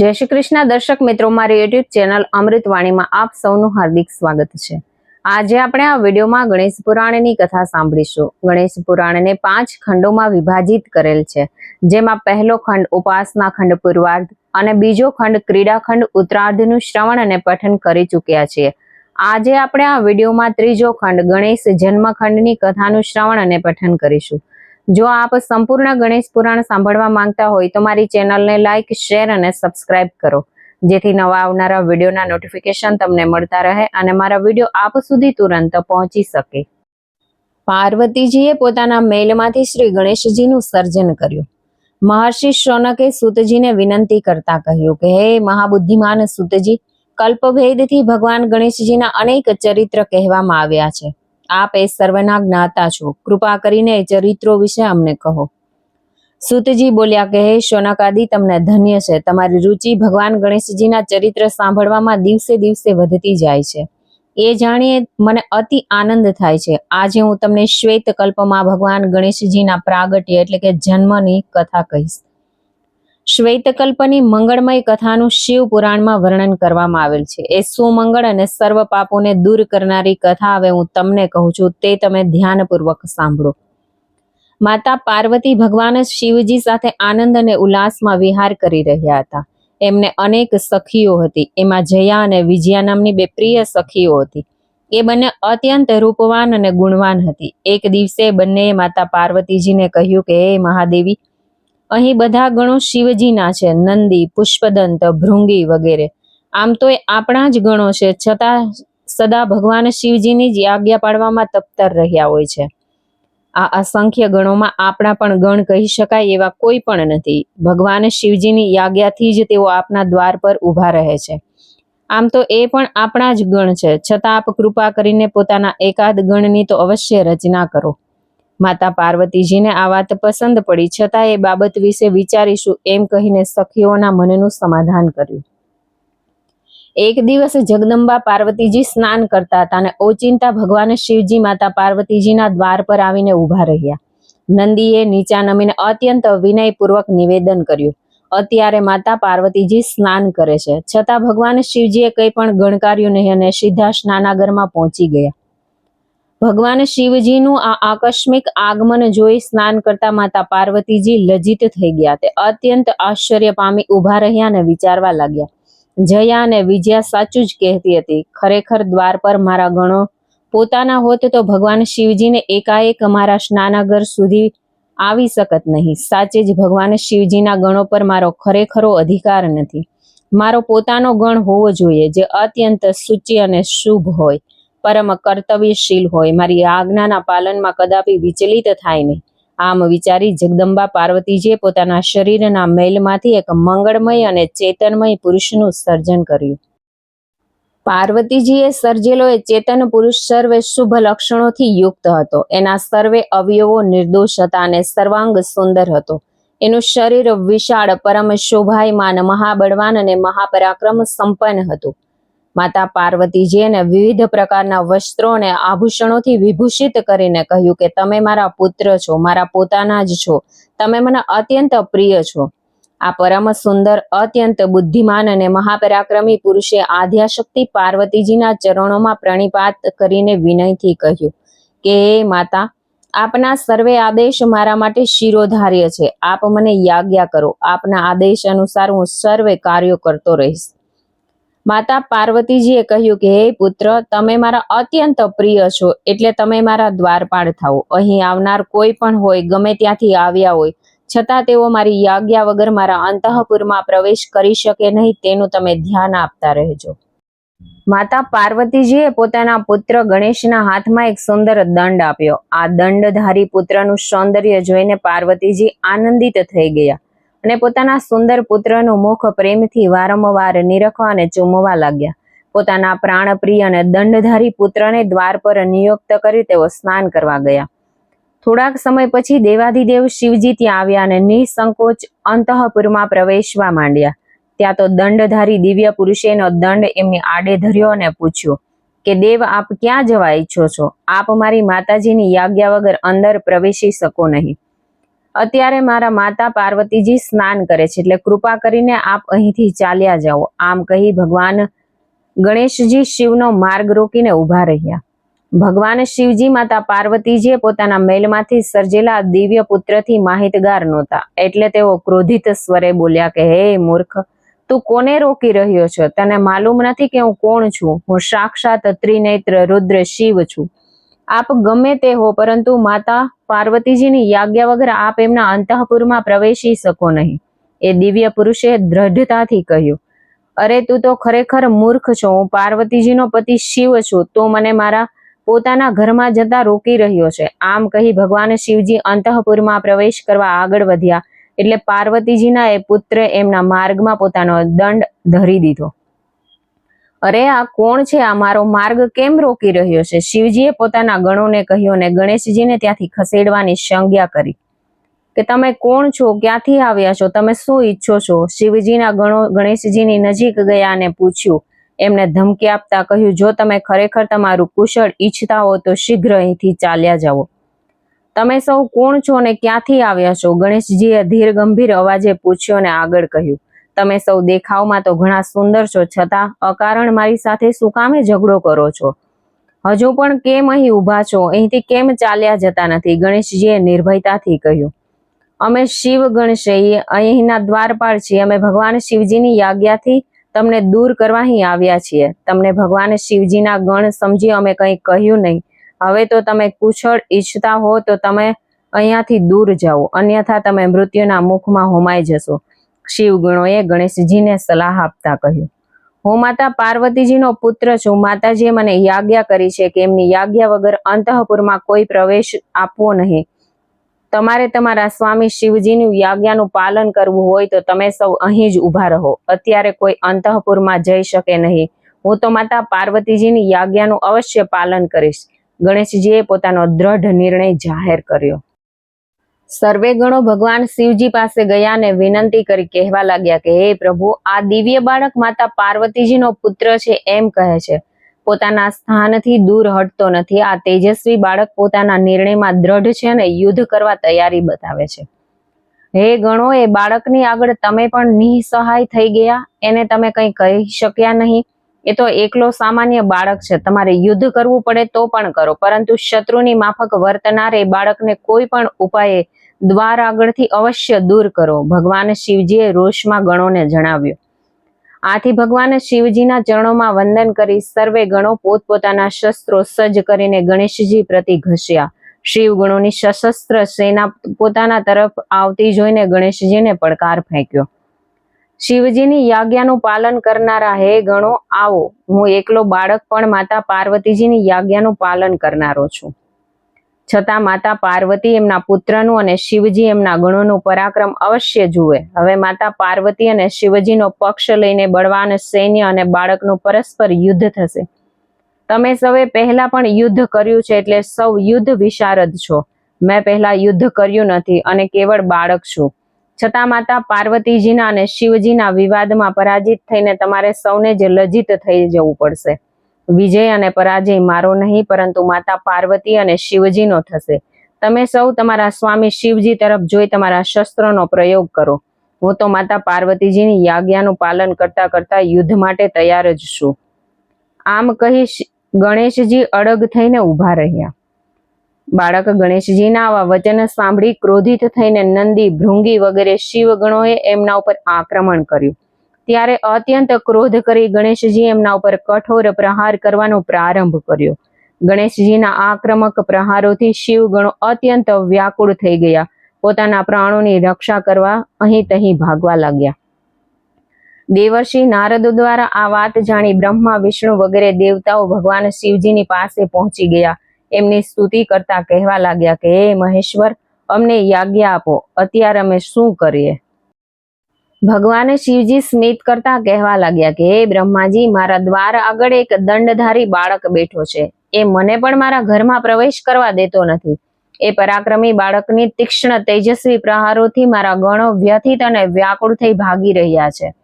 જય શ્રી કૃષ્ણ. દર્શક મિત્રો, મારી યુટ્યુબ ચેનલ અમૃતવાણીમાં આપ સૌનું હાર્દિક સ્વાગત છે. આજે આપણે આ વિડીયોમાં ગણેશ પુરાણની કથા સાંભળીશું. ગણેશ પુરાણને પાંચ ખંડોમાં વિભાજિત કરેલ છે. જેમાં પહેલો ખંડ ઉપાસના ખંડ પૂર્વાર્ધ અને બીજો ખંડ ક્રીડા ખંડ ઉત્તરાર્ધનું શ્રવણ અને પઠન કરી ચૂક્યા છીએ. આજે આપણે આ વિડીયોમાં ત્રીજો ખંડ ગણેશ જન્મખંડની કથાનું શ્રવણ અને પઠન કરીશું. જો આપ સંપૂર્ણ ગણેશ પુરાણ સાંભળવા માંગતા હોય તો મારી ચેનલને લાઈક, શેર અને સબસ્ક્રાઇબ કરો. જેથી નવા આવનારા વિડીયોના નોટિફિકેશન તમને મળતા રહે અને મારા વીડિયો આપ સુધી તુરંત પહોંચી શકે. પાર્વતીજીએ પોતાના મેલમાંથી શ્રી ગણેશજીનું સર્જન કર્યું. મહર્ષિ શૌનકે સુતજીને વિનંતી કરતા કહ્યું કે, હે મહાબુદ્ધિમાન સુતજી, કલ્પભેદથી ભગવાન ગણેશજીના અનેક ચરિત્ર કહેવામાં આવ્યા છે. આપ એ સર્વના જ્ઞાતા છો. કૃપા કરીને એ ચરિત્રો વિશે અમને કહો. સુતજી બોલ્યા કે હે શોનકાદી તમને ધન્ય છે. તમારી રુચિ ભગવાન ગણેશજીના ચરિત્ર સાંભળવામાં દિવસે દિવસે વધતી જાય છે. એ જાણીએ મને અતિ આનંદ થાય છે. આજે હું તમને શ્વેત કલ્પમાં ભગવાન ગણેશજીના પ્રાગટ્ય એટલે કે જન્મની કથા કહીશ. શ્વેતકલ્પની મંગળમય કથાનું શિવ પુરાણમાં વર્ણન કરવામાં આવેલ છે. એ સુમંગળ અને સર્વ પાપોને દૂર કરનારી કથા હવે હું તમને કહું છું, તે તમે ધ્યાનપૂર્વક સાંભળો. માતા પાર્વતી ભગવાન શિવજી સાથે આનંદ અને ઉલ્લાસમાં વિહાર કરી રહ્યા હતા. એમને અનેક સખીઓ હતી. એમાં જયા અને વિજયા નામની બે પ્રિય સખીઓ હતી. એ બંને અત્યંત રૂપવાન અને ગુણવાન હતી. એક દિવસે બંનેએ માતા પાર્વતીજીને કહ્યું કે, હે મહાદેવી અહીં બધા ગણો શિવજીના છે. નંદી, પુષ્પદંત, ભૃંગી વગેરે. આમ તો એ આપણા જ ગણો છે. છતાં સદા ભગવાન શિવજીની જ આજ્ઞા પાડવામાં તપ્તર રહ્યા હોય છે. આ અસંખ્ય ગણોમાં આપણા પણ ગણ કહી શકાય એવા કોઈ પણ નથી. ભગવાન શિવજીની યાજ્ઞાથી જ તેઓ આપના દ્વાર પર ઊભા રહે છે. આમ તો એ પણ આપણા જ ગણ છે. છતાં આપ કૃપા કરીને પોતાના એકાદ ગણની તો અવશ્ય રચના કરો. માતા પાર્વતીજીને આ વાત પસંદ પડી. છતાં એ બાબત વિશે વિચારીશું એમ કહીને સખીઓના મનનું સમાધાન કર્યું. એક દિવસ જગદંબા પાર્વતીજી સ્નાન કરતા હતા અને ઓચિંતા ભગવાન શિવજી માતા પાર્વતીજીના દ્વાર પર આવીને ઊભા રહ્યા. નંદીએ નીચા નમીને અત્યંત વિનયપૂર્વક નિવેદન કર્યું. અત્યારે માતા પાર્વતીજી સ્નાન કરે છે. છતાં ભગવાન શિવજીએ કંઈ પણ ગણકાર્યું નહીં અને સીધા સ્નાનાગરમાં પહોંચી ગયા. ભગવાન શિવજીનું આ આકસ્મિક આગમન જોઈ સ્નાન કરતા માતા પાર્વતીજી લજ્જિત થઈ ગયા. તે અત્યંત આશ્ચર્ય પામી ઊભા રહ્યા અને વિચારવા લાગ્યા, જયા અને વિજયા સાચું જ કહેતી હતી. ખરેખર દ્વાર પર મારા ગણો પોતાના હોત તો ભગવાન શિવજીને એકાએક મારા સ્નાનાગર સુધી આવી શકત નહીં. સાચે જ ભગવાન શિવજીના ગણો પર મારો ખરેખરો અધિકાર નથી. મારો પોતાનો ગણ હોવો જોઈએ જે અત્યંત સૂચિ અને શુભ હોય. પરમ કર્તવ્યશીલ હોય. મારી આજ્ઞાના પાલનમાં કદાપી વિચલિત થાય નહીં. આમ વિચારી જગદંબા પાર્વતીજીએ પોતાના શરીરના મેલમાંથી એક મંગળમય અને ચેતનમય પુરુષનું સર્જન કર્યું. પાર્વતીજીએ સર્જેલો એ ચેતન પુરુષ સર્વે શુભ લક્ષણોથી યુક્ત હતો. એના સર્વે અવયવો નિર્દોષ હતા અને સર્વાંગ સુંદર હતો. એનું શરીર વિશાળ, પરમ શોભાયમાન, મહાબળવાન અને મહાપરાક્રમ સંપન્ન હતું. માતા પાર્વતીજી એને વિવિધ પ્રકારના વસ્ત્રો અને આભૂષણોથી વિભૂષિત કરીને કહ્યું કે તમે મારા પુત્ર છો, મારા પોતાના જ છો. તમે મને અત્યંત પ્રિય છો. આ પરમ સુંદર, અત્યંત બુદ્ધિમાન અને મહાપરાક્રમી પુરુષે આદ્યાશક્તિ પાર્વતીજીના ચરણોમાં પ્રણિપાત કરીને વિનયથી કહ્યું કે, હે માતા, આપના સર્વે આદેશ મારા માટે શિરોધાર્ય છે. આપ મને યાજ્ઞા કરો. આપના આદેશ અનુસાર હું સર્વે કાર્યો કરતો રહીશ. માતા પાર્વતીજીએ કહ્યું કે, હે પુત્ર, તમે મારા અત્યંત પ્રિય છો, એટલે તમે મારા દ્વારપાળ થાઓ. અહીં આવનાર કોઈ પણ હોય, ગમે ત્યાંથી આવ્યા હોય, છતાં તેઓ મારી યાજ્ઞા વગર મારા અંતઃપુરમાં પ્રવેશ કરી શકે નહીં, તેનું તમે ધ્યાન આપતા રહેજો. માતા પાર્વતીજીએ પોતાના પુત્ર ગણેશના હાથમાં એક સુંદર દંડ આપ્યો. આ દંડધારી પુત્રનું સૌંદર્ય જોઈને પાર્વતીજી આનંદિત થઈ ગયા. અને પોતાના સુંદર પુત્રનું મુખ પ્રેમથી વારંવાર નિરખવા અને ચૂમવા લાગ્યા. પોતાના પ્રાણપ્રિય અને દંડધારી પુત્રને દ્વાર પર નિયુક્ત કરી તેઓ સ્નાન કરવા ગયા. થોડાક સમય પછી દેવાધિદેવ શિવજી ત્યાં આવ્યા અને નિસંકોચ અંતઃપુરમાં પ્રવેશવા માંડ્યા. ત્યાં તો દંડધારી દિવ્ય પુરુષેનો દંડ એમની આડે ધર્યો અને પૂછ્યો, કે દેવ, આપ ક્યાં જવા ઈચ્છો છો? આપ મારી માતાજીની યાજ્ઞા વગર અંદર પ્રવેશી શકો નહીં. અત્યારે મારા માતા પાર્વતીજી સ્નાન કરે છે, એટલે કૃપા કરીને આપ અહીંથી ચાલ્યા જાઓ. આમ કહી ભગવાન ગણેશજી શિવનો માર્ગ રોકીને ઊભા રહ્યા. ભગવાન શિવજી માતા પાર્વતીજીએ પોતાના મેલમાંથી સર્જેલા દિવ્ય પુત્રથી માહિતગાર નહોતા, એટલે તેઓ ક્રોધિત સ્વરે બોલ્યા કે, હે મૂર્ખ, તું કોને રોકી રહ્યો છો? તને માલુમ નથી કે હું કોણ છું? હું સાક્ષાત ત્રિનેત્ર રુદ્ર શિવ છું. આપ ગમે તે હો, પરંતુ માતા પાર્વતીજીની યાજ્ઞા વગર આપ એમના અંતઃપુરમાં પ્રવેશી શકો નહીં. એ દિવ્ય પુરુષે દ્રઢતાથી કહ્યું, અરે તું તો ખરેખર મૂર્ખ છો. હું પાર્વતીજીનો પતિ શિવ છું. તું મને મારા પોતાના ઘરમાં જતા રોકી રહ્યો છે. આમ કહી ભગવાન શિવજી અંતઃપુરમાં પ્રવેશ કરવા આગળ વધ્યા. એટલે પાર્વતીજીના એ પુત્ર એમના માર્ગમાં પોતાનો દંડ ધરી દીધો. અરે આ કોણ છે? આ મારો માર્ગ કેમ રોકી રહ્યો છે? શિવજીએ પોતાના ગણોને કહ્યું અને ગણેશજીને ત્યાંથી ખસેડવાની સંજ્ઞા કરી કે તમે કોણ છો? ક્યાંથી આવ્યા છો? તમે શું ઈચ્છો છો? શિવજીના ગણો, ગણેશજીની નજીક ગયા અને પૂછ્યું. એમને ધમકી આપતા કહ્યું, જો તમે ખરેખર તમારું કુશળ ઈચ્છતા હો, તો શીઘ્ર અહીંથી ચાલ્યા જાઓ. તમે સૌ કોણ છો અને ક્યાંથી આવ્યા છો? ગણેશજીએ ધીર ગંભીર અવાજે પૂછ્યું અને આગળ કહ્યું તમે સૌ દેખાવમાં તો ઘણા સુંદર છો, છતાં અકારણ મારી સાથે શું કામે ઝઘડો કરો છો? હજુ પણ કેમ અહીં ઊભા છો? અહીંથી કેમ ચાલ્યા જતા નથી? ગણેશજીએ નિર્ભયતાથી કહ્યું. અમે શિવ ગણશે અહીંના દ્વારપાળ છીએ. અમે ભગવાન શિવજીની યાજ્ઞાથી તમને દૂર કરવા અહીં આવ્યા છીએ. તમને ભગવાન શિવજીના ગણ સમજી અમે કંઈ કહ્યું નહીં. હવે તો તમે કુશળ ઈચ્છતા હો તો તમે અહીંયાથી દૂર જાઓ. અન્યથા તમે મૃત્યુના મુખમાં હોમાઈ જશો. શિવ ગણોએ ગણેશજીને સલાહ આપતા કહ્યું, હું માતા પાર્વતીજીનો પુત્ર છું. માતાજીએ મને યાજ્ઞા કરી છે કે એમની યાજ્ઞા વગર અંતઃપુરમાં કોઈ પ્રવેશ આપવો નહીં. તમારે તમારા સ્વામી શિવજીની યાજ્ઞાનું પાલન કરવું હોય તો તમે સૌ અહીં જ ઊભા રહો. અત્યારે કોઈ અંતઃપુરમાં જઈ શકે નહીં. હું તો માતા પાર્વતીજીની યાજ્ઞાનું અવશ્ય પાલન કરીશ. ગણેશજીએ પોતાનો દ્રઢ નિર્ણય જાહેર કર્યો. સર્વે ગણો ભગવાન શિવજી પાસે ગયા અને વિનંતી કરી કહેવા લાગ્યા કે, હે પ્રભુ, આ દિવ્ય બાળક માતા પાર્વતીજીનો પુત્ર છે એમ કહે છે. પોતાના સ્થાનથી દૂર હટતો નથી. આ તેજસ્વી બાળક પોતાના નિર્ણયમાં દ્રઢ છે અને યુદ્ધ કરવા તૈયારી બતાવે છે. હે ગણો, એ બાળકની આગળ તમે પણ નિસહાય થઈ ગયા? એને તમે કંઈ કહી શક્યા નહીં? એ તો એકલો સામાન્ય બાળક છે. તમારે યુદ્ધ કરવું પડે તો પણ કરો. પરંતુ શત્રુની માફક વર્તનાર એ બાળકને કોઈ પણ ઉપાયે દ્વાર આગળથી અવશ્ય દૂર કરો. ભગવાન શિવજીએ રોષમાં ગણોને જણાવ્યું. આથી ભગવાન શિવજીના ચરણોમાં વંદન કરી સર્વે ગણો પોતપોતાના શસ્ત્રો સજ્જ કરીને ગણેશજી પ્રતિ ઘસ્યા. શિવ સશસ્ત્ર સેના પોતાના તરફ આવતી જોઈને ગણેશજીને પડકાર ફેંક્યો. શિવજીની યાજ્ઞાનું પાલન કરનારા, હે ગણો, આવો. હું એકલો બાળક પણ માતા પાર્વતીજીની યાજ્ઞાનું પાલન કરનારો છું. છતાં માતા પાર્વતી એમના પુત્રનું અને શિવજી એમના ગણોનું પરાક્રમ અવશ્ય જુએ. હવે માતા પાર્વતી અને શિવજીનો પક્ષ લઈને બળવાન સૈન્ય અને બાળકનું પરસ્પર યુદ્ધ થશે. તમે સૌએ પહેલા પણ યુદ્ધ કર્યું છે એટલે સૌ યુદ્ધ વિશારદ છો. મેં પહેલા યુદ્ધ કર્યું નથી અને કેવળ બાળક છું. છતાં માતા પાર્વતીજીના અને શિવજીના વિવાદમાં પરાજિત થઈને તમારે સૌને જ લજ્જિત થઈ જવું પડશે. વિજય અને પરાજય મારો નહીં, પરંતુ માતા પાર્વતી અને શિવજીનો થશે. તમે સૌ તમારા સ્વામી શિવજી તરફ જોઈ તમારા શસ્ત્રનો પ્રયોગ કરો. હું તો માતા પાર્વતીજીની યાજ્ઞાનું પાલન કરતા કરતા યુદ્ધ માટે તૈયાર જ છું. આમ કહી ગણેશજી અડગ થઈને ઊભા રહ્યા. બાળક ગણેશજીના આવા વચન સાંભળી ક્રોધિત થઈને નંદી ભૃંગી વગેરે શિવગણોએ એમના ઉપર આક્રમણ કર્યું. ત્યારે અત્યંત ક્રોધ કરી ગણેશજી એમના ઉપર કઠોર પ્રહાર કરવાનો પ્રારંભ કર્યો. ગણેશજીના આક્રમક પ્રહારોથી શિવગણો અત્યંત વ્યાકુળ થઈ ગયા. પોતાના પ્રાણોની રક્ષા કરવા અહીં તહીં ભાગવા લાગ્યા. દેવર્ષિ નારદ દ્વારા આ વાત જાણી બ્રહ્મા, વિષ્ણુ વગેરે દેવતાઓ ભગવાન શિવજીની પાસે પહોંચી ગયા. એમની સ્તુતિ કરતા કહેવા લાગ્યા કે, હે મહેશ્વર, અમને યાજ્ઞા આપો. અત્યારે અમે શું કરીએ? ભગવાને શિવજી સ્મિત કરતા કહેવા લાગ્યા કે, હે બ્રહ્માજી, મારા દ્વાર આગળ એક દંડધારી બાળક બેઠો છે. એ મને પણ મારા ઘરમાં પ્રવેશ કરવા દેતો નથી. એ પરાક્રમી બાળકની તીક્ષ્ણ તેજસ્વી પ્રહારોથી મારા ગણો વ્યથિત અને વ્યાકુળ થઈ ભાગી રહ્યા છે.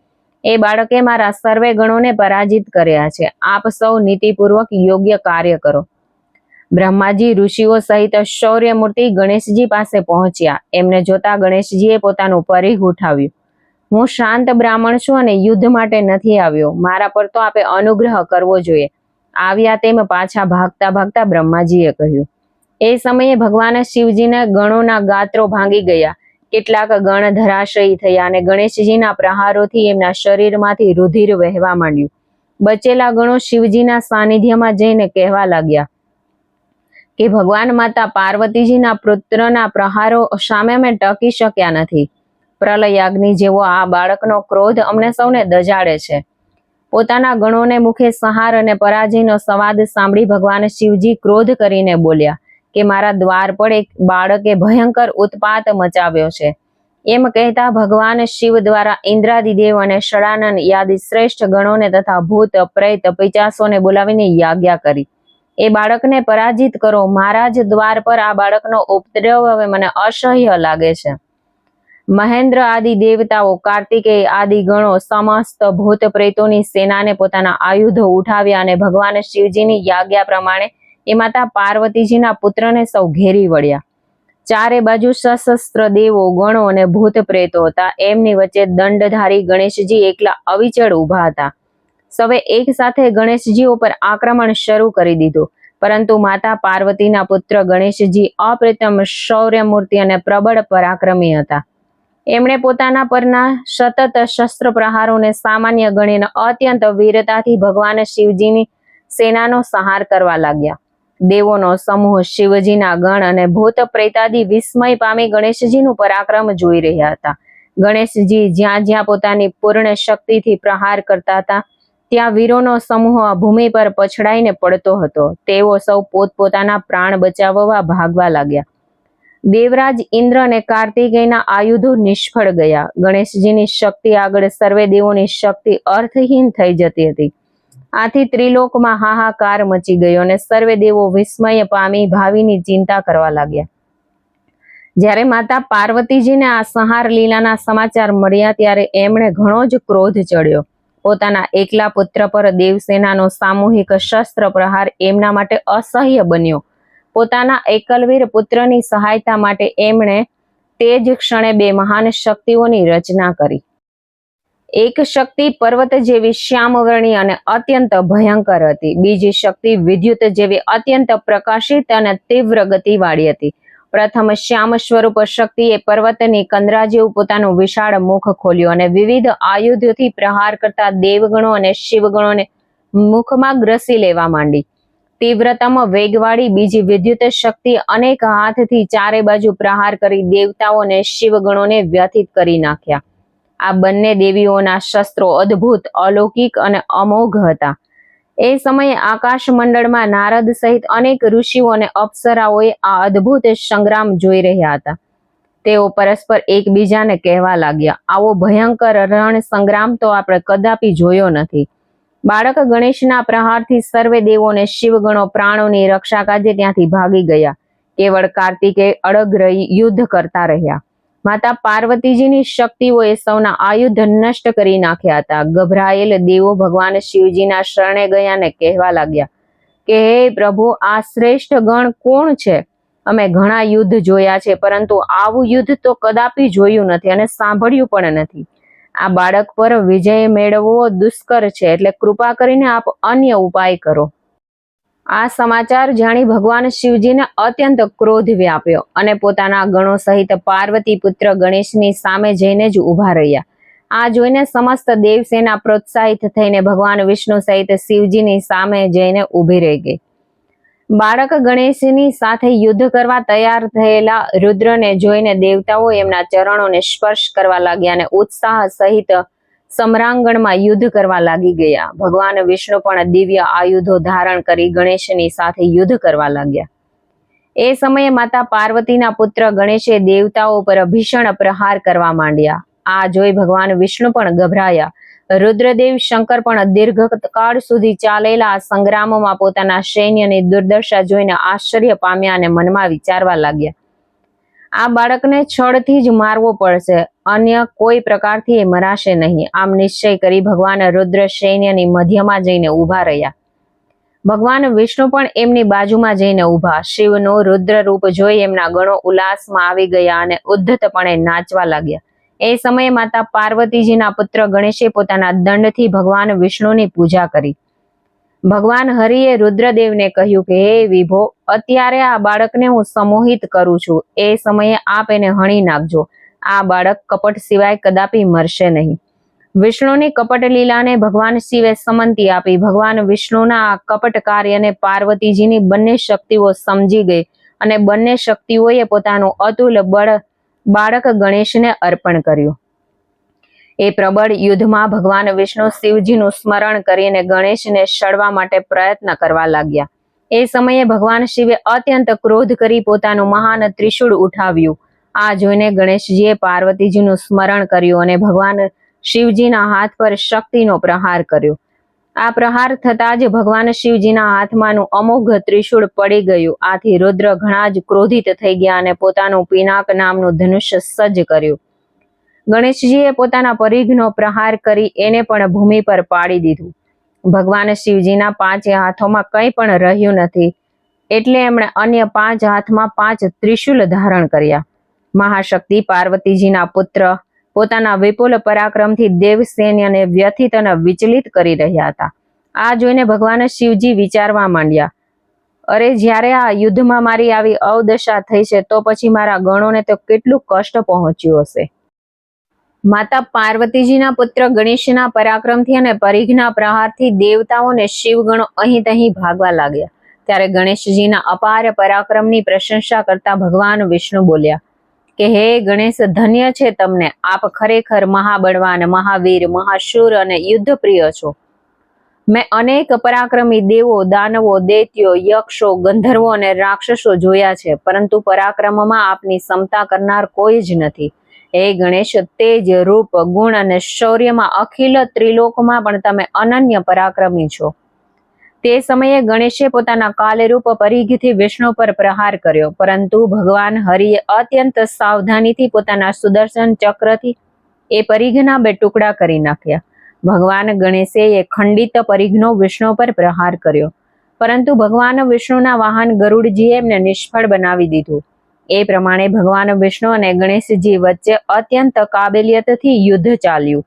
એ બાળકે મારા સર્વે ગણોને પરાજિત કર્યા છે. આપ સૌ નીતિપૂર્વક યોગ્ય કાર્ય કરો. બ્રહ્માજી ઋષિઓ સહિત શૌર્ય મૂર્તિ ગણેશજી પાસે પહોંચ્યા. એમને જોતા ગણેશજીએ પોતાનું પરિઘ ઉઠાવ્યું. હું શાંત બ્રાહ્મણ છું અને યુદ્ધ માટે નથી આવ્યો. મારા પર તો આપે અનુગ્રહ કરવો જોઈએ. આવ્યા તેમ પાછા ભાગતા ભાગતા બ્રહ્માજીએ કહ્યું, એ સમયે ભગવાન શિવજીના ગણોના ગાત્રો ભાંગી ગયા. કેટલાક ગણ ધરાશયી થયા અને ગણેશજીના પ્રહારોથી એમના શરીરમાંથી રુધિર વહેવા માંડ્યું. બચેલા ગણો શિવજીના સાનિધ્યમાં જઈને કહેવા લાગ્યા, કે ભગવાન માતા પાર્વતીજીના પુત્રના પ્રહારો સામે અમે ટકી શક્યા નથી. પ્રલયાગ્નિ જેવો આ બાળકનો ક્રોધ અમને સૌને દજાડે છે. પોતાના ગણોને મુખે સહાર અને પરાજયનો સંવાદ સાંભળી ભગવાન શિવજી ક્રોધ કરીને બોલ્યા કે મારા દ્વાર પર એક બાળકે ભયંકર ઉત્પાત મચાવ્યો છે. એમ કહેતા ભગવાન શિવ દ્વારા ઇન્દ્રાદિદેવ અને ષડાનંદ યાદી શ્રેષ્ઠ ગણોને તથા ભૂત, પ્રેત, પિચાસોને બોલાવીને યાજ્ઞા કરી. એ બાળકને પરાજિત કરો. મારા જ દ્વાર પર આ બાળકનો ઉપદ્રવ હવે મને અસહ્ય લાગે છે. મહેન્દ્ર આદિ દેવતાઓ કાર્તિકેય આદિ ગણો સમસ્ત ભૂત પ્રેતોની સેનાને પોતાના આયુધો ઉઠાવ્યા અને ભગવાન શિવજીની યાજ્ઞા પ્રમાણે એ માતા પાર્વતીજીના પુત્રને સૌ ઘેરી વળ્યા. ચારે બાજુ સશસ્ત્ર દેવો, ગણો અને ભૂત પ્રેતો હતા. એમની વચ્ચે દંડધારી ગણેશજી એકલા અવિચળ ઊભા હતા. સૌએ એક સાથે ગણેશજી ઉપર આક્રમણ શરૂ કરી દીધું. પરંતુ માતા પાર્વતીના પુત્ર ગણેશજી અપ્રતમ શૌર્ય મૂર્તિ અને પ્રબળ પરાક્રમી હતા. એમણે પોતાના પરના સતત શસ્ત્ર પ્રહારોને સામાન્ય ગણીને અત્યંત વીરતાથી ભગવાન શિવજીની સેનાનો સહાર કરવા લાગ્યા. દેવોનો સમૂહ શિવજીના ગણ અને ભૂત પ્રેતાદી વિસ્મય પામી ગણેશજીનું પરાક્રમ જોઈ રહ્યા હતા. ગણેશજી જ્યાં જ્યાં પોતાની પૂર્ણ શક્તિથી પ્રહાર કરતા હતા, ત્યાં વીરોનો સમૂહ ભૂમિ પર પછડાઈને પડતો હતો. તેઓ સૌ પોતપોતાના પ્રાણ બચાવવા ભાગવા લાગ્યા. દેવરાજ, ઇન્દ્ર અને કાર્તિકેયના આયુધો નિષ્ફળ ગયા. ગણેશજીની શક્તિ આગળ સર્વે દેવોની શક્તિ અર્થહીન થઈ જતી હતી. આથી ત્રિલોકમાં હાહાકાર મચી ગયો અને સર્વે દેવો વિસ્મય પામી ભાવિની ચિંતા કરવા લાગ્યા. જ્યારે માતા પાર્વતીજીને આ સંહાર લીલાના સમાચાર મળ્યા ત્યારે એમણે ઘણો જ ક્રોધ ચડ્યો. પોતાના એકલા પુત્ર પર દેવસેનાનો સામૂહિક શસ્ત્ર પ્રહાર એમના માટે અસહ્ય બન્યો. પોતાના એકલવીર પુત્રની સહાયતા માટે એમણે તે જ ક્ષણે બે મહાન શક્તિઓની રચના કરી. એક શક્તિ પર્વત જેવી શ્યામવર્ણી અને અત્યંત ભયંકર હતી. બીજી શક્તિ વિદ્યુત જેવી અત્યંત પ્રકાશિત અને તીવ્ર ગતિવાળી હતી. પ્રથમ શ્યામ સ્વરૂપ શક્તિએ પર્વતની કંદરા જેવું પોતાનું વિશાળ મુખ ખોલ્યું અને વિવિધ આયુધ્યથી પ્રહાર કરતા દેવગણો અને શિવગણોને મુખમાં ગ્રસી લેવા માંડી. તીવ્રતમ વેગવાળી બીજી વિદ્યુત શક્તિ અનેક હાથથી ચારે બાજુ પ્રહાર કરી દેવતાઓ અને શિવગણોને વ્યથિત કરી નાખ્યા. આ બંને દેવીઓના શસ્ત્રો અદ્ભુત, અલૌકિક અને અમોઘ હતા. એ સમયે આકાશ મંડળમાં નારદ સહિત અનેક ઋષિઓ અને અપ્સરાઓએ આ અદ્ભુત સંગ્રામ જોઈ રહ્યા હતા. તેઓ પરસ્પર એકબીજાને કહેવા લાગ્યા, આવો ભયંકર રણ સંગ્રામ તો આપણે કદાપી જોયો નથી. બાળક ગણેશના પ્રહારથી સર્વે દેવોને શિવગણો પ્રાણોની રક્ષા કાજે ત્યાંથી ભાગી ગયા. કેવળ કાર્તિકે અડગ રહી યુદ્ધ કરતા રહ્યા. માતા પાર્વતીજીની શક્તિઓએ સૌના આયુધ નષ્ટ કરી નાખ્યા હતા. ગભરાયેલ દેવો ભગવાન શિવજીના શરણે ગયા ને કહેવા લાગ્યા કે, હે પ્રભુ, આ શ્રેષ્ઠ ગણ કોણ છે? અમે ઘણા યુદ્ધ જોયા છે, પરંતુ આવું યુદ્ધ તો કદાપી જોયું નથી અને સાંભળ્યું પણ નથી. આ બાળક પર વિજય મેળવવો દુષ્કર છે. એટલે કૃપા કરીને આપ અન્ય ઉપાય કરો. આ સમાચાર જાણી ભગવાન શિવજીને અત્યંત ક્રોધ વ્યાપ્યો અને પોતાના ગણો સહિત પાર્વતી પુત્ર ગણેશની સામે જઈને જ ઊભા રહ્યા. આ જોઈને સમસ્ત દેવસેના પ્રોત્સાહિત થઈને ભગવાન વિષ્ણુ સહિત શિવજીની સામે જઈને ઊભી રહી ગઈ. બાળક ગણેશની સાથે યુદ્ધ કરવા તૈયાર થયેલા રુદ્રને જોઈને દેવતાઓ એમના ચરણોને સ્પર્શ કરવા લાગ્યા અને ઉત્સાહ સહિત સમરાંગણમાં યુદ્ધ કરવા લાગી ગયા. ભગવાન વિષ્ણુ પણ દિવ્ય આયુધો ધારણ કરી ગણેશની સાથે યુદ્ધ કરવા લાગ્યા. એ સમયે માતા પાર્વતીના પુત્ર ગણેશે દેવતાઓ પર ભીષણ પ્રહાર કરવા માંડ્યા. આ જોઈ ભગવાન વિષ્ણુ પણ ગભરાયા. રુદ્રદેવ શંકર પણ દીર્ઘકાળ સુધી ચાલેલા આ સંગ્રામમાં પોતાના સૈન્યની દુર્દશા જોઈને આશ્ચર્ય પામ્યા અને મનમાં વિચારવા લાગ્યા. આ બાળકને છળથી જ મારવો પડશે, અન્ય કોઈ પ્રકારથી એ મરાશે નહીં. આમ નિશ્ચય કરી ભગવાન રુદ્ર સૈન્યની મધ્યમાં જઈને ઊભા રહ્યા. ભગવાન વિષ્ણુ પણ એમની બાજુમાં જઈને ઊભા. શિવનો રુદ્ર રૂપ જોઈ એમના ગણો ઉલ્લાસમાં આવી ગયા અને ઉદ્ધતપણે નાચવા લાગ્યા. એ સમયે માતા પાર્વતીજીના પુત્ર ગણેશે પોતાના દંડથી ભગવાન વિષ્ણુની પૂજા કરી. ભગવાન હરિએ રુદ્રદેવને કહ્યું કે, હે વિભો, અત્યારે આ બાળકને હું સમોહિત કરું છું. એ સમયે આપ એને હણી નાખજો. આ બાળક કપટ સિવાય કદાપી મરશે નહીં. વિષ્ણુની કપટ લીલાને ભગવાન શિવે સમંતિ આપી. ભગવાન વિષ્ણુના આ કપટ કાર્યને પાર્વતીજીની બંને શક્તિઓ સમજી ગઈ અને બંને શક્તિઓએ પોતાનું અતુલ બળ બાળક ગણેશને અર્પણ કર્યું. એ પ્રબળ યુદ્ધમાં ભગવાન વિષ્ણુ શિવજીનું સ્મરણ કરીને ગણેશને શળવા માટે પ્રયત્ન કરવા લાગ્યા. એ સમયે ભગવાન શિવે અત્યંત ક્રોધ કરી પોતાનું મહાન ત્રિશૂળ ઉઠાવ્યું. આ જોઈને ગણેશજીએ પાર્વતીજીનું સ્મરણ કર્યું અને ભગવાન શિવજીના હાથ પર શક્તિનો પ્રહાર કર્યો. આ પ્રહાર થતા જ ભગવાન શિવજીના હાથમાંનું અમોઘ ત્રિશુળ પડી ગયું. આથી રુદ્ર ઘણા જ ક્રોધિત થઈ ગયા અને પોતાનું પિનાક નામનું ધનુષ્ય સજ્જ કર્યું. ગણેશજીએ પોતાના પરિઘનો પ્રહાર કરી એને પણ ભૂમિ પર પાડી દીધું. ભગવાન શિવજીના પાંચે હાથોમાં કંઈ પણ રહ્યું નથી, એટલે એમણે અન્ય પાંચ હાથમાં પાંચ ત્રિશુલ ધારણ કર્યા. મહાશક્તિ પાર્વતીજીના પુત્ર પોતાના વિપુલ પરાક્રમથી દેવસૈન્યને વ્યથિત અને વિચલિત કરી રહ્યા હતા. આ જોઈને ભગવાન શિવજી વિચારવા માંડ્યા, અરે, જ્યારે આ યુદ્ધમાં મારી આવી અવદશા થઈ છે, તો પછી મારા ગણોને તો કેટલું કષ્ટ પહોંચ્યું હશે. માતા પાર્વતીજીના પુત્ર ગણેશના પરાક્રમથી અને પરિઘના પ્રહારથી દેવતાઓને શિવગણો અહીં તહીં ભાગવા લાગ્યા. ત્યારે ગણેશજીના અપાર પરાક્રમની પ્રશંસા કરતા ભગવાન વિષ્ણુ બોલ્યા કે હે ગણેશ, ધન્ય છે તમને. આપ ખરેખર મહાબળવાન, મહાવીર, મહાશુર અને યુદ્ધપ્રિય છો. મેં અનેક પરાક્રમી દેવો, દાનવો, દૈત્યો, યક્ષો, ગંધર્વો અને રાક્ષસો જોયા છે, પરંતુ પરાક્રમમાં આપની ક્ષમતા કરનાર કોઈ જ નથી. હે ગણેશ, તેજ, રૂપ, ગુણ અને શૌર્યમાં અખિલ ત્રિલોકમાં પણ તમે અનન્ય પરાક્રમી છો. તે સમયે ગણેશે પોતાના કાલરૂપ પરિઘથી વિષ્ણુ પર પ્રહાર કર્યો. પરંતુ ભગવાન હરિએ અત્યંત સાવધાનીથી પોતાના સુદર્શન ચક્રથી એ પરિઘના બે ટુકડા કરી નાખ્યા. ભગવાન ગણેશે એ ખંડિત પરિઘનો વિષ્ણુ પર પ્રહાર કર્યો. પરંતુ ભગવાન વિષ્ણુના વાહન ગરુડજીએ એમને નિષ્ફળ બનાવી દીધું. એ પ્રમાણે ભગવાન વિષ્ણુ અને ગણેશજી વચ્ચે અત્યંત કાબેલિયતથી યુદ્ધ ચાલ્યું.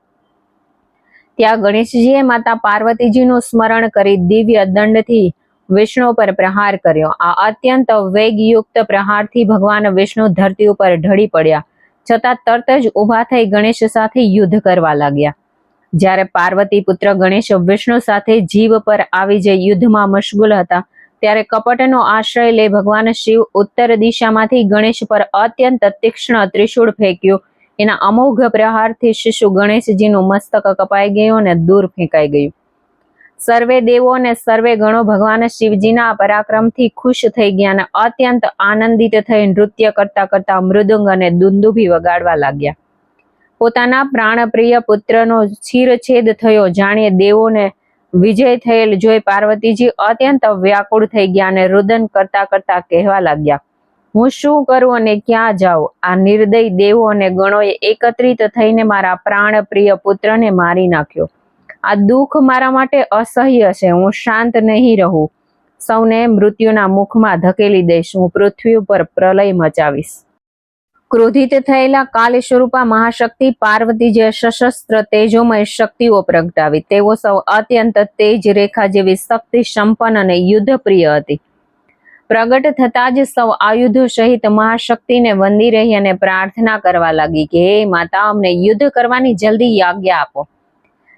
ત્યાં ગણેશજીએ માતા પાર્વતીજીનું સ્મરણ કરી દિવ્ય દંડથી વિષ્ણુ પર પ્રહાર કર્યો. આ અત્યંત વેગયુક્ત પ્રહારથી ભગવાન વિષ્ણુ ધરતી ઉપર ઢળી પડ્યા. છતાં તરત જ ઊભા થઈ ગણેશ સાથે યુદ્ધ કરવા લાગ્યા. જ્યારે પાર્વતી પુત્ર ગણેશ વિષ્ણુ સાથે જીવ પર આવી જઈ યુદ્ધમાં મશગુલ હતા, ત્યારે કપટનો આશ્રય લે ભગવાન શિવ ઉત્તર દિશામાંથી ગણેશ પર અત્યંત તીક્ષ્ણ ત્રિશૂળ ફેંક્યું એના અમોઘ પ્રહારથી શિશુ ગણેશજીનું મસ્તક કપાઈ ગયું અને દૂર ફેંકાઈ ગયું. સર્વે દેવો અને સર્વે ગણો ભગવાન શિવજીના પરાક્રમથી ખુશ થઈ ગયા અને અત્યંત આનંદિત થઈ નૃત્ય કરતા કરતા મૃદુંગ અને દુંદુભી વગાડવા લાગ્યા. પોતાના પ્રાણપ્રિય પુત્રનો છીરછેદ થયો જાણીએ દેવોને વિજય થયેલ જોઈ પાર્વતીજી અત્યંત વ્યાકુળ થઈ ગયા અને રુદન કરતા કરતા કહેવા લાગ્યા હું શું કરું અને ક્યાં જાઉં? આ નિર્દય દેવો અને ગણોએ એકત્રિત થઈને મારા પ્રાણ પ્રિય પુત્રને મારી નાખ્યો. આ દુઃખ મારા માટે અસહ્ય છે. હું શાંત નહીં રહું. સૌને મૃત્યુના મુખમાં ધકેલી દઈશ. હું પૃથ્વી ઉપર પ્રલય મચાવીશ. ક્રોધિત થયેલા કાલ સ્વરૂપા મહાશક્તિ પાર્વતી જે સશસ્ત્ર તેજોમય શક્તિઓ પ્રગટાવી. તેઓ સૌ અત્યંત તેજ રેખા જેવી શક્તિ સંપન્ન અને યુદ્ધપ્રિય હતી. પ્રગટ થતા જ સૌ આયુધો સહિત મહાશક્તિને વંદી રહી અને પ્રાર્થના કરવા લાગી કે, હે માતા, અમને યુદ્ધ કરવાની જલ્દી આજ્ઞા આપો.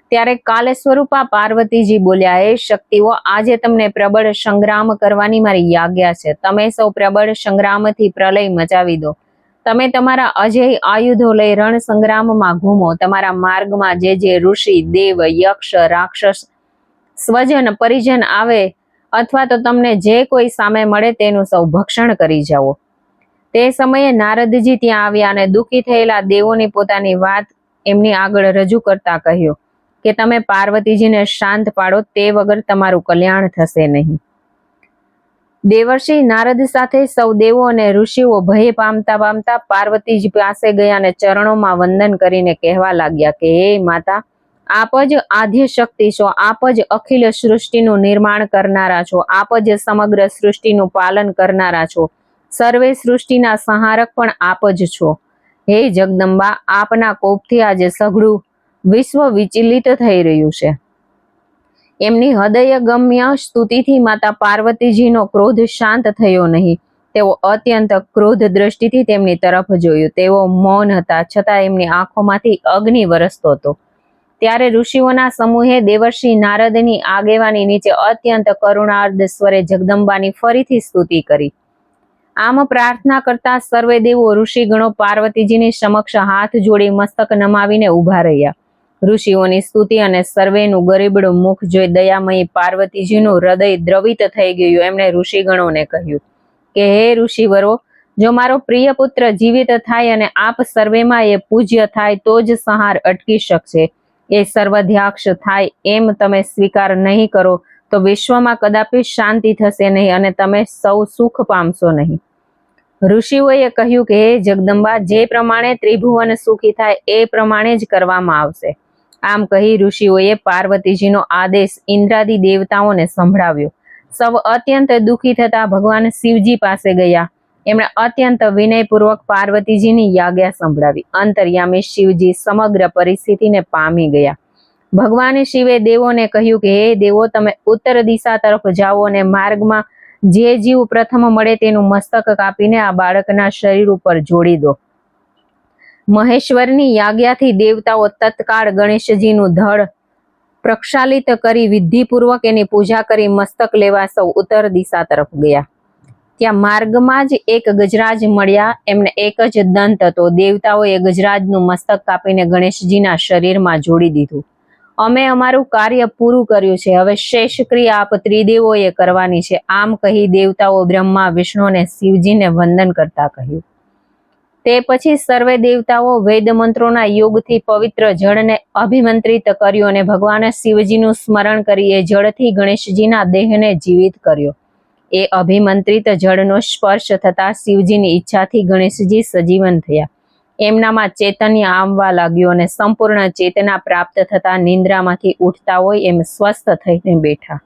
ત્યારે કાલે સ્વરૂપા પાર્વતીજી બોલ્યા, હે શક્તિઓ, આજે તમને પ્રબળ સંગ્રામ કરવાની મારી આજ્ઞા છે. તમે સૌ પ્રબળ સંગ્રામથી પ્રલય મચાવી દો. તમે તમારા અજય આયુધો લઈ રણ સંગ્રામમાં ઘૂમો. તમારા માર્ગમાં જે જે ઋષિ, દેવ, યક્ષ, રાક્ષસ, સ્વજન, પરિજન આવે અથવા તો તમને જે કોઈ સામે મળે તેનું સૌ ભક્ષણ કરી જાઓ. તે સમયે નારદજી ત્યાં આવ્યા અને દુઃખી થયેલા દેવોની પોતાની વાત એમની આગળ રજૂ કરતા કહ્યું કે તમે પાર્વતીજીને શાંત પાડો, તે વગર તમારું કલ્યાણ થશે નહીં. દેવર્ષિ નારદ સાથે સૌ દેવો અને ઋષિઓ ભય પામતા પામતા પાર્વતીજી પાસે ગયા અને ચરણોમાં વંદન કરીને કહેવા લાગ્યા કે, હે માતા આપ જ આદ્ય શક્તિ છો, આપ જ અખિલ સૃષ્ટિનું નિર્માણ કરનારા છો, આપ જ સમગ્ર સૃષ્ટિનું પાલન કરનારા છો. સર્વે સૃષ્ટિના સંહારક પણ આપ જ છો. હે જગદંબા, આપના કોપથી આજે સઘળું વિશ્વ વિચલિત થઈ રહ્યું છે. એમની હૃદય ગમ્ય સ્તુતિથી માતા પાર્વતીજીનો ક્રોધ શાંત થયો નહીં. તેઓ અત્યંત ક્રોધ દ્રષ્ટિથી તેમની તરફ જોયું. તેઓ મૌન હતા, છતાં એમની આંખોમાંથી અગ્નિ વરસતો હતો. ત્યારે ઋષિઓના સમૂહે દેવર્ષિ નારદની આગેવાની નીચે અત્યંત કરુણાર્ધ સ્વરે જગદંબાની ફરીથી સ્તુતિ કરી. આમ પ્રાર્થના કરતા સર્વે દેવો ઋષિગણો પાર્વતીજીની સમક્ષ હાથ જોડી મસ્તક નમાવીને ઊભા રહ્યા. ઋષિઓની સ્તુતિ અને સર્વેનું ગરીબડું મુખ જોઈ દયામયી પાર્વતીજીનું હૃદય દ્રવિત થઈ ગયું એમણે ઋષિગણોને કહ્યું, કે હે ઋષિવરો, જો મારો પ્રિય પુત્ર જીવિત થાય અને આપ સર્વેમાં એ પૂજ્ય થાય તો જ સંહાર અટકી શકશે. એ સર્વધ્યાક્ષ થાય એમ તમે સ્વીકાર નહીં કરો, તો વિશ્વમાં કદાપી શાંતિ થશે નહીં અને તમે સૌ સુખ પામશો નહીં. ઋષિઓએ કહ્યું કે જગદંબા, જે પ્રમાણે ત્રિભુવન સુખી થાય, એ પ્રમાણે જ કરવામાં આવશે. આમ કહી ઋષિઓએ પાર્વતીજીનો આદેશ ઇન્દ્રાદી દેવતાઓને સંભળાવ્યો. સૌ અત્યંત દુઃખી થતા ભગવાન શિવજી પાસે ગયા. એમણે અત્યંત વિનયપૂર્વક પાર્વતીજીની યાજ્ઞા સંભળાવી. અંતર્યામી શિવજી સમગ્ર પરિસ્થિતિને પામી ગયા. ભગવાન શિવે દેવોને કહ્યું કે, હે દેવો, તમે ઉત્તર દિશા તરફ જાઓ અને માર્ગમાં જે જીવ પ્રથમ મળે તેનું મસ્તક કાપીને આ બાળકના શરીર ઉપર જોડી દો. મહેશ્વરની યાજ્ઞાથી દેવતાઓ તત્કાળ ગણેશજીનું ધડ પ્રક્ષાલિત કરી વિધિપૂર્વક એની પૂજા કરી મસ્તક લેવા સૌ ઉત્તર દિશા તરફ ગયા. ત્યાં માર્ગમાં જ એક ગજરાજ મળ્યા. એમને એક જ દંત હતો. દેવતાઓએ ગજરાજનું મસ્તક કાપીને ગણેશજીના શરીરમાં જોડી દીધું. અમે અમારું કાર્ય પૂરું કર્યું છે. હવે શેષ ક્રિયા આપ ત્રિદેવોએ કરવાની છે. આમ કહી દેવતાઓ બ્રહ્મા, વિષ્ણુ અને શિવજીને વંદન કરતા કહ્યું. તે પછી સર્વે દેવતાઓ વેદ મંત્રોના યોગથી પવિત્ર જળને અભિમંત્રિત કર્યું અને ભગવાન શિવજીનું સ્મરણ કરી એ જળથી ગણેશજીના દેહને જીવિત કર્યો. એ અભિમંત્રિત જળનો સ્પર્શ થતા શિવજીની ઈચ્છાથી ગણેશજી સજીવન થયા. એમનામાં ચેતન્ય આવવા લાગ્યું અને સંપૂર્ણ ચેતના પ્રાપ્ત થતા નિંદ્રામાંથી ઉઠતા હોય એમ સ્વસ્થ થઈને બેઠા.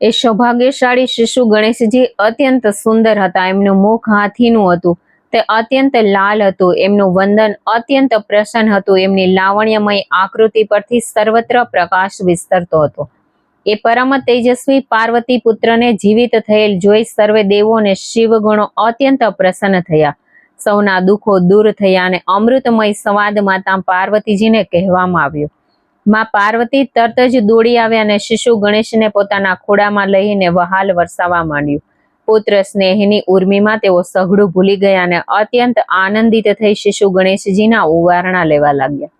એ સૌભાગ્યશાળી શિશુ ગણેશજી અત્યંત સુંદર હતા. એમનું મુખ હાથીનું હતું. તે અત્યંત લાલ હતું. એમનું વંદન અત્યંત પ્રસન્ન હતું. એમની લાવણ્યમય આકૃતિ પરથી સર્વત્ર પ્રકાશ વિસ્તરતો હતો. એ પરમ તેજસ્વી પાર્વતી પુત્રને જીવિત થયેલ જોઈ સર્વે દેવો અને શિવગણો અત્યંત પ્રસન્ન થયા. સૌના દુઃખો દૂર થયા અને અમૃતમય સંવાદ માતા પાર્વતીજીને કહેવામાં આવ્યો. માં પાર્વતી તરત જ દોડી આવ્યા અને શિશુ ગણેશને પોતાના ખોડામાં લઈને વહાલ વરસાવવા માંડ્યું. પુત્ર સ્નેહની ઉર્મિમાં તેઓ સઘળું ભૂલી ગયા અને અત્યંત આનંદિત થઈ શિશુ ગણેશજીના ઉવારણા લેવા લાગ્યા.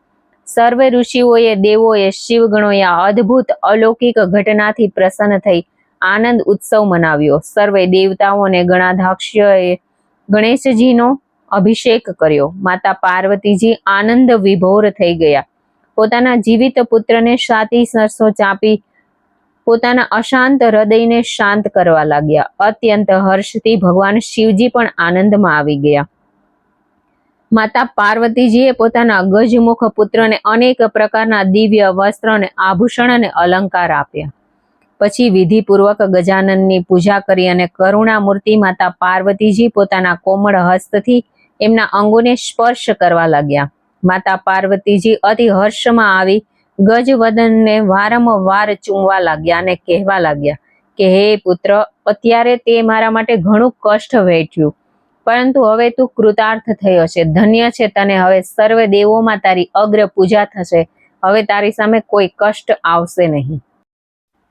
સર્વે ઋષિઓએ, દેવોએ, શિવગણોએ આ અદ્ભુત અલૌકિક ઘટનાથી પ્રસન્ન થઈ આનંદ ઉત્સવ મનાવ્યો. સર્વે દેવતાઓને ગણાધાક્ષ્યએ ગણેશજીનો અભિષેક કર્યો. માતા પાર્વતીજી આનંદ વિભોર થઈ ગયા. પોતાના જીવિત પુત્રને સાતી સરસો ચાપી પોતાના અશાંત હૃદયને શાંત કરવા લાગ્યા. અત્યંત હર્ષથી ભગવાન શિવજી પણ આનંદમાં આવી ગયા. માતા પાર્વતીજીએ પોતાના ગજમુખ પુત્રને અનેક પ્રકારના દિવ્ય વસ્ત્ર અને આભૂષણ અને અલંકાર આપ્યા. પછી વિધિપૂર્વક ગજાનનની પૂજા કરી અને કરુણામૂર્તિ માતા પાર્વતીજી પોતાના કોમળ હસ્તથી એમના અંગોને સ્પર્શ કરવા લાગ્યા. માતા પાર્વતીજી અતિ હર્ષમાં આવી ગજવદનને વારંવાર ચૂમવા લાગ્યા અને કહેવા લાગ્યા કે, હે પુત્ર, અત્યારે તે મારા માટે ઘણું કષ્ટ વેઠ્યું પરંતુ હવે તું કૃતાર્થ થયો છે. ધન્ય છે તને. હવે સર્વ દેવોમાં તારી અગ્ર પૂજા થશે. હવે તારી સામે કોઈ કષ્ટ આવશે નહીં.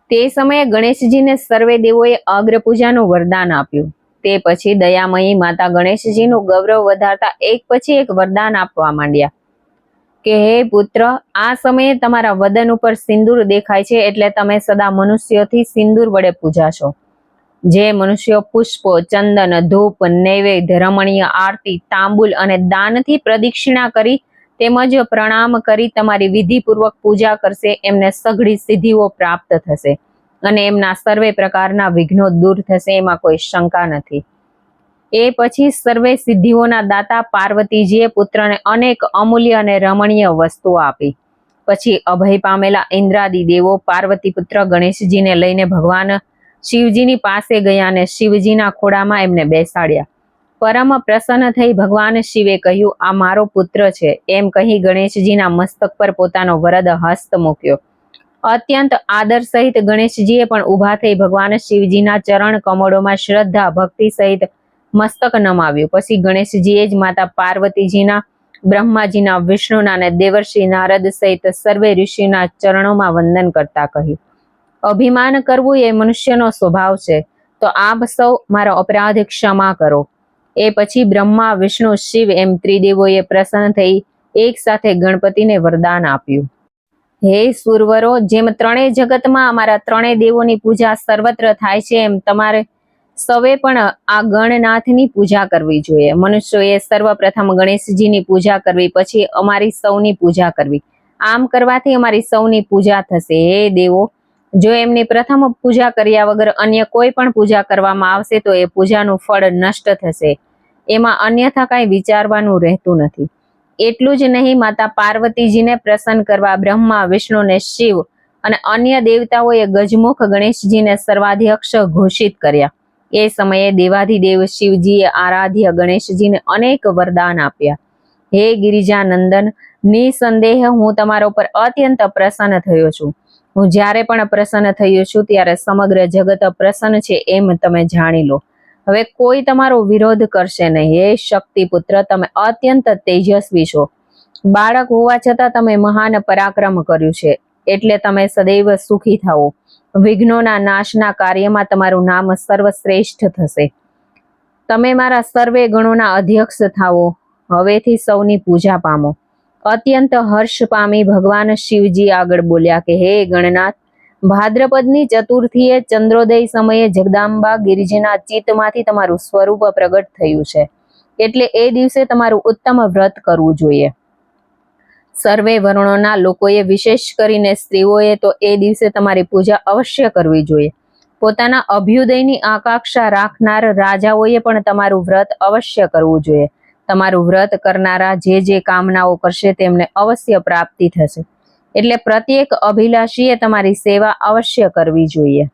તે સમયે ગણેશજીને સર્વે દેવોએ અગ્ર પૂજાનું વરદાન આપ્યું. તે પછી દયામયી માતા ગણેશજીનું ગૌરવ વધારતા એક પછી એક વરદાન આપવા માંડ્યા. કે હે પુત્ર, આ સમયે તમારા વદન ઉપર સિંદૂર દેખાય છે એટલે તમે સદા મનુષ્યોથી સિંદૂર વડે પૂજાશો જે મનુષ્યો પુષ્પો, ચંદન, ધૂપ, નૈવેદ્ય, રમણીય આરતી, તાંબુલ અને દાનથી પ્રદક્ષિણા કરી તેમજ પ્રણામ કરી તમારી વિધિપૂર્વક પૂજા કરશે, એમને સઘળી સિદ્ધિઓ પ્રાપ્ત થશે અને એમના સર્વે પ્રકારના વિઘ્નો દૂર થશે, એમાં કોઈ શંકા નથી. એ પછી સર્વે સિદ્ધિઓના દાતા પાર્વતીજીએ પુત્રને અનેક અમૂલ્ય અને રમણીય વસ્તુઓ આપી. પછી અભય પામેલા ઇન્દ્રાદી દેવો પાર્વતી પુત્ર ગણેશજીને લઈને ભગવાન શિવજીની પાસે ગયા અને શિવજીના ખોળામાં એમને બેસાડ્યા. પરમ પ્રસન્ન થઈ ભગવાન શિવે કહ્યું, આ મારો પુત્ર છે. એમ કહી ગણેશજીના મસ્તક પર પોતાનો વરદ હસ્ત મૂક્યો. અત્યંત આદર સહિત ગણેશજીએ પણ ઊભા થઈ ભગવાન શિવજીના ચરણ કમળોમાં શ્રદ્ધા, ભક્તિ સહિત મસ્તક નમાવ્યું. પછી ગણેશજીએ જ માતા પાર્વતીજીના, બ્રહ્માજીના, વિષ્ણુના અને દેવર્ષિ નારદ સહિત સર્વે ઋષિના ચરણોમાં વંદન કરતા કહ્યું. અભિમાન કરવું એ મનુષ્યનો સ્વભાવ છે. તો આપ સૌ મારો અપરાધ ક્ષમા કરો. એ પછી બ્રહ્મા, વિષ્ણુ, શિવ એમ ત્રિદેવોએ પ્રસન્ન થઈ એક સાથે ગણપતિને વરદાન આપ્યું. હે સુરવરો, જેમ ત્રણેય જગતમાં અમારા ત્રણેય દેવોની પૂજા સર્વત્ર થાય છે, એમ તમારે સૌએ પણ આ ગણનાથની પૂજા કરવી જોઈએ. મનુષ્યોએ સર્વપ્રથમ ગણેશજીની પૂજા કરવી, પછી અમારી સૌની પૂજા કરવી. આમ કરવાથી અમારી સૌની પૂજા થશે. હે દેવો જો એમની પ્રથમ પૂજા કર્યા વગર અન્ય કોઈ પણ પૂજા કરવામાં આવશે, તો એ પૂજાનું ફળ નષ્ટ થશે. એમાં અન્યથા કાંઈ વિચારવાનું રહેતું નથી. એટલું જ નહીં, માતા પાર્વતીજીને પ્રસન્ન કરવા બ્રહ્મા, વિષ્ણુ ને શિવ અને અન્ય દેવતાઓએ ગજમુખ ગણેશજીને સર્વાધ્યક્ષ ઘોષિત કર્યા. એ સમયે દેવાધિદેવ શિવજીએ આરાધ્ય ગણેશજીને અનેક વરદાન આપ્યા. હે ગિરિજાનંદન, નિસંદેહ હું તમારા પર અત્યંત પ્રસન્ન થયો છું. હું જ્યારે પણ પ્રસન્ન થયો છું, ત્યારે સમગ્ર જગત પ્રસન્ન છે એમ તમે જાણી લો. હવે કોઈ તમારો વિરોધ કરશે નહીં. હે શક્તિપુત્ર, તમે અત્યંત તેજસ્વી છો. બાળક હોવા છતાં તમે મહાન પરાક્રમ કર્યું છે. એટલે તમે સદૈવ સુખી થાઓ. વિઘ્નોના નાશના કાર્યમાં તમારું નામ સર્વશ્રેષ્ઠ થશે. તમે મારા સર્વે ગણોના અધ્યક્ષ થાઓ. હવેથી સૌની પૂજા પામો. અત્યંત હર્ષ પામી ભગવાન શિવજી આગળ બોલ્યા કે, હે ગણનાથ, ભાદ્રપદની ચતુર્થીએ ચંદ્રોદય સમયે જગદાંબા ગિરિજીના ચિત્તમાંથી તમારું સ્વરૂપ પ્રગટ થયું છે. એટલે એ દિવસે તમારું ઉત્તમ વ્રત કરવું જોઈએ. સર્વે વર્ણોના લોકોએ વિશેષ કરીને સ્ત્રીઓએ તો એ દિવસે તમારી પૂજા અવશ્ય કરવી જોઈએ. પોતાના અભ્યુદયની આકાંક્ષા રાખનાર રાજાઓએ પણ તમારું વ્રત અવશ્ય કરવું જોઈએ. તમારું વ્રત કરનારા જે જે કામનાઓ કરશે તેમને અવશ્ય પ્રાપ્તિ થશે. એટલે પ્રત્યેક અભિલાષીએ તમારી સેવા અવશ્ય કરવી જોઈએ.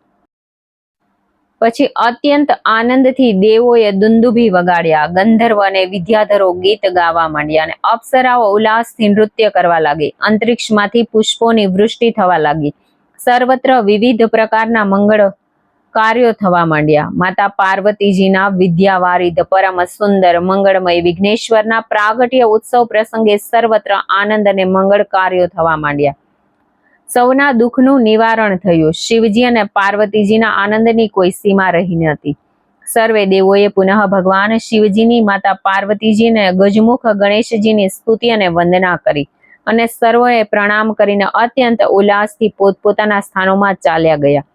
પછી અત્યંત આનંદથી દેવોએ દુંદુભી વગાડ્યા, ગંધર્વ અને વિદ્યાધરો ગીત ગાવા માંડ્યા અને અપ્સરાઓ ઉલ્લાસથી નૃત્ય કરવા લાગી. અંતરિક્ષમાંથી પુષ્પોની વૃષ્ટિ થવા લાગી. સર્વત્ર વિવિધ પ્રકારના મંગળ કાર્યો થવા માંડ્યા. માતા પાર્વતીજીના વિદ્યાવારિદ પરમ સુંદર, મંગળમય, વિઘ્નેશ્વરના પ્રાગટ્ય ઉત્સવ પ્રસંગે સર્વત્ર આનંદ અને મંગળ કાર્યો થવા માંડ્યા. સૌના દુઃખનું નિવારણ થયું. શિવજી અને પાર્વતીજીના આનંદની કોઈ સીમા રહી નથી સર્વે દેવોએ પુનઃ ભગવાન શિવજીની, માતા પાર્વતીજીને, ગજમુખ ગણેશજીની સ્તુતિ અને વંદના કરી અને સર્વએ પ્રણામ કરીને અત્યંત ઉલ્લાસથી પોતપોતાના સ્થાનોમાં ચાલ્યા ગયા.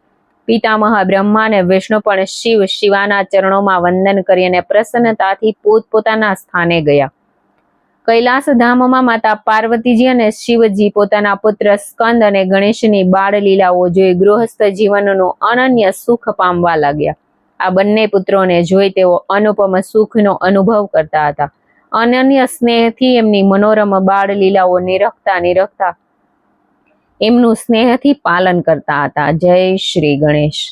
પિતામહ, બ્રહ્મા અને વિષ્ણુ પણ શિવ શિવાના ચરણોમાં વંદન કરી અને પ્રસન્નતાથી પોતપોતાના સ્થાને ગયા. કૈલાસ ધામમાં માતા પાર્વતીજી અને શિવજી પોતાના પુત્ર સ્કંદ અને ગણેશની બાળ લીલાઓ જોઈ ગૃહસ્થ જીવનનું અનન્ય સુખ પામવા લાગ્યા. આ બંને પુત્રોને જોઈ તેઓ અનુપમ સુખનો અનુભવ કરતા હતા. અનન્ય સ્નેહથી એમની મનોરમ બાળ લીલાઓ નિરખતા નિરખતા એમનું સ્નેહથી પાલન કરતા હતા. જય શ્રી ગણેશ.